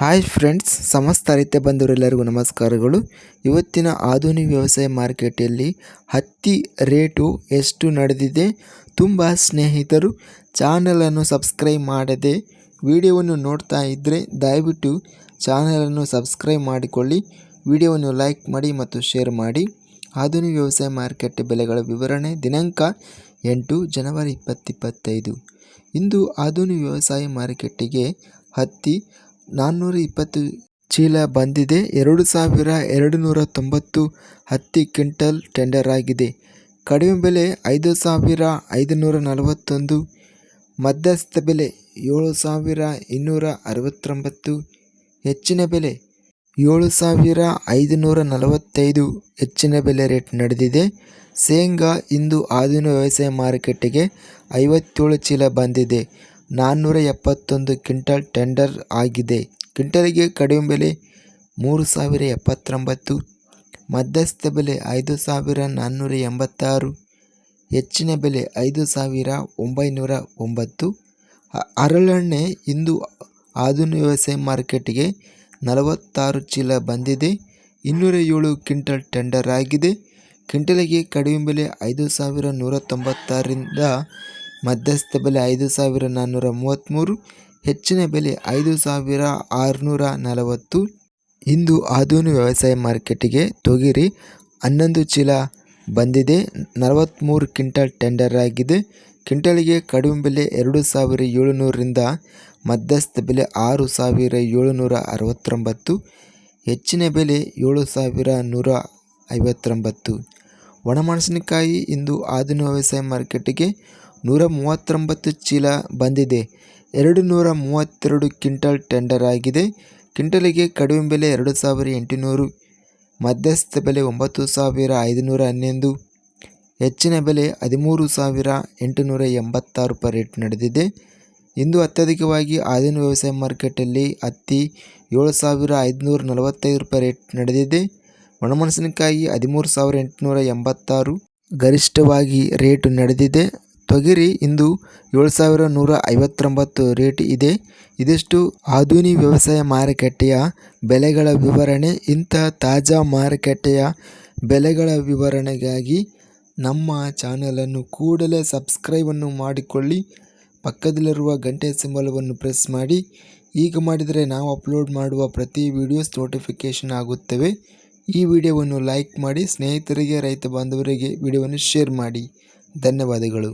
Hi friends ಸಮಸ್ತ ರೈತ ಬಂದವರೆಲ್ಲರಿಗೂ ನಮಸ್ಕಾರಗಳು. ಇವತ್ತಿನ ಆಧುನಿಕ ವ್ಯವಸಾಯ ಮಾರ್ಕೆಟಲ್ಲಿ ಹತ್ತಿ ರೇಟು ಎಷ್ಟು ನಡೆದಿದೆ? ತುಂಬ ಸ್ನೇಹಿತರು ಚಾನಲನ್ನು ಸಬ್ಸ್ಕ್ರೈಬ್ ಮಾಡದೆ ವಿಡಿಯೋವನ್ನು ನೋಡ್ತಾ ಇದ್ದರೆ ದಯವಿಟ್ಟು ಚಾನಲನ್ನು ಸಬ್ಸ್ಕ್ರೈಬ್ ಮಾಡಿಕೊಳ್ಳಿ. ವಿಡಿಯೋವನ್ನು ಲೈಕ್ ಮಾಡಿ ಮತ್ತು ಶೇರ್ ಮಾಡಿ. ಆಧುನಿಕ ವ್ಯವಸಾಯ ಮಾರುಕಟ್ಟೆ ಬೆಲೆಗಳ ವಿವರಣೆ ದಿನಾಂಕ ಎಂಟು ಜನವರಿ ಇಪ್ಪತ್ತಿಪ್ಪತ್ತೈದು ಇಂದು ಆಧುನಿಕ ವ್ಯವಸಾಯ ಮಾರುಕಟ್ಟೆಗೆ ಹತ್ತಿ ನಾನ್ನೂರ ಇಪ್ಪತ್ತು ಚೀಲ ಬಂದಿದೆ. ಎರಡು ಸಾವಿರ ಎರಡು ನೂರ ತೊಂಬತ್ತು ಹತ್ತಿ ಕ್ವಿಂಟಲ್ ಟೆಂಡರ್ ಆಗಿದೆ. ಕಡಿಮೆ ಬೆಲೆ ಐದು ಸಾವಿರ ಐದುನೂರ ನಲವತ್ತೊಂದು, ಮಧ್ಯಸ್ಥ ಬೆಲೆ ಏಳು ಸಾವಿರ ಇನ್ನೂರ ಅರವತ್ತೊಂಬತ್ತು, ಹೆಚ್ಚಿನ ಬೆಲೆ ಏಳು ಸಾವಿರ ಐದುನೂರ ನಲವತ್ತೈದು, ಹೆಚ್ಚಿನ ಬೆಲೆ ರೇಟ್ ನಡೆದಿದೆ. ಶೇಂಗಾ ಇಂದು ಆಧುನಿಕ ವ್ಯವಸಾಯ ಮಾರುಕಟ್ಟೆಗೆ ಐವತ್ತೇಳು ಚೀಲ ಬಂದಿದೆ. ನಾನ್ನೂರ ಎಪ್ಪತ್ತೊಂದು ಕ್ವಿಂಟಲ್ ಟೆಂಡರ್ ಆಗಿದೆ. ಕ್ವಿಂಟಲ್ಗೆ ಕಡಿಮೆ ಬೆಲೆ ಮೂರು ಸಾವಿರ ಎಪ್ಪತ್ತೊಂಬತ್ತು, ಮಧ್ಯಸ್ಥ ಬೆಲೆ ಐದು ಸಾವಿರ ನಾನ್ನೂರ ಎಂಬತ್ತಾರು ಹೆಚ್ಚಿನ ಬೆಲೆ ಐದು ಸಾವಿರ ಒಂಬೈನೂರ ಒಂಬತ್ತು ಹರಳೆಣ್ಣೆ ಇಂದು ಆಧುನಿಕ ವ್ಯವಸಾಯ ಮಾರ್ಕೆಟ್ಗೆ ನಲವತ್ತಾರು ಚೀಲ ಬಂದಿದೆ. ಇನ್ನೂರ ಏಳು ಕ್ವಿಂಟಲ್ ಟೆಂಡರ್ ಆಗಿದೆ. ಕ್ವಿಂಟಲಿಗೆ ಕಡಿಮೆ ಬೆಲೆ ಐದು ಸಾವಿರ ನೂರ ತೊಂಬತ್ತಾರರಿಂದ ಮಧ್ಯಸ್ಥ ಬೆಲೆ ಐದು ಸಾವಿರ ನಾನ್ನೂರ ಮೂವತ್ತ್ಮೂರು ಹೆಚ್ಚಿನ ಬೆಲೆ ಐದು ಸಾವಿರ ಆರುನೂರ ನಲವತ್ತು. ಇಂದು ಆಧುನಿಕ ವ್ಯವಸಾಯ ಮಾರ್ಕೆಟಿಗೆ ತೊಗರಿ ಹನ್ನೊಂದು ಚೀಲ ಬಂದಿದೆ. ನಲವತ್ತ್ಮೂರು ಕ್ವಿಂಟಲ್ ಟೆಂಡರ್ ಆಗಿದೆ. ಕ್ವಿಂಟಲ್ಗೆ ಕಡಿಮೆ ಬೆಲೆ ಎರಡು ಸಾವಿರ ಏಳುನೂರರಿಂದ ಮಧ್ಯಸ್ಥ ಬೆಲೆ ಆರು ಸಾವಿರ ಏಳುನೂರ ಅರವತ್ತೊಂಬತ್ತು, ಹೆಚ್ಚಿನ ಬೆಲೆ ಏಳು ಸಾವಿರ ನೂರ ಐವತ್ತೊಂಬತ್ತು. ಒಣಮೆಣಸಿನಕಾಯಿ ಇಂದು ಆಧುನಿಕ ವ್ಯವಸಾಯ ಮಾರ್ಕೆಟಿಗೆ ನೂರ ಮೂವತ್ತೊಂಬತ್ತು ಚೀಲ ಬಂದಿದೆ. ಎರಡು ನೂರ ಮೂವತ್ತೆರಡು ಕ್ವಿಂಟಲ್ ಟೆಂಡರ್ ಆಗಿದೆ. ಕ್ವಿಂಟಲಿಗೆ ಕಡಿಮೆ ಬೆಲೆ ಎರಡು ಸಾವಿರ ಎಂಟುನೂರು, ಮಧ್ಯಸ್ಥ ಬೆಲೆ ಒಂಬತ್ತು ಸಾವಿರ ಐದುನೂರ ಹನ್ನೊಂದು ಹೆಚ್ಚಿನ ಬೆಲೆ ಹದಿಮೂರು ಸಾವಿರ ಎಂಟುನೂರ ಎಂಬತ್ತಾರು ರೂಪಾಯಿ ರೇಟ್ ನಡೆದಿದೆ. ಇಂದು ಅತ್ಯಧಿಕವಾಗಿ ಆದಿನ ವ್ಯವಸಾಯ ಮಾರ್ಕೆಟಲ್ಲಿ ಹತ್ತಿ ಏಳು ಸಾವಿರ ಐದುನೂರ ನಲವತ್ತೈದು ರೂಪಾಯಿ ರೇಟ್ ನಡೆದಿದೆ. ಒಣಮೆಣಸಿನಕಾಯಿ ಹದಿಮೂರು ಸಾವಿರ ಎಂಟುನೂರ ಎಂಬತ್ತಾರು ಗರಿಷ್ಠವಾಗಿ ರೇಟು ನಡೆದಿದೆ. ತೊಗರಿ ಇಂದು ಏಳು ಸಾವಿರ ನೂರ ಐವತ್ತೊಂಬತ್ತು ರೇಟ್ ಇದೆ. ಇದಿಷ್ಟು ಆಧುನಿಕ ವ್ಯವಸಾಯ ಮಾರುಕಟ್ಟೆಯ ಬೆಲೆಗಳ ವಿವರಣೆ. ಇಂತಹ ತಾಜಾ ಮಾರುಕಟ್ಟೆಯ ಬೆಲೆಗಳ ವಿವರಣೆಗಾಗಿ ನಮ್ಮ ಚಾನಲನ್ನು ಕೂಡಲೇ ಸಬ್ಸ್ಕ್ರೈಬನ್ನು ಮಾಡಿಕೊಳ್ಳಿ. ಪಕ್ಕದಲ್ಲಿರುವ ಗಂಟೆ ಸಿಂಬಲವನ್ನು ಪ್ರೆಸ್ ಮಾಡಿ. ಈಗ ಮಾಡಿದರೆ ನಾವು ಅಪ್ಲೋಡ್ ಮಾಡುವ ಪ್ರತಿ ವಿಡಿಯೋಸ್ ನೋಟಿಫಿಕೇಷನ್ ಆಗುತ್ತವೆ. ಈ ವಿಡಿಯೋವನ್ನು ಲೈಕ್ ಮಾಡಿ. ಸ್ನೇಹಿತರಿಗೆ, ರೈತ ಬಾಂಧವರಿಗೆ ವಿಡಿಯೋವನ್ನು ಶೇರ್ ಮಾಡಿ. ಧನ್ಯವಾದಗಳು.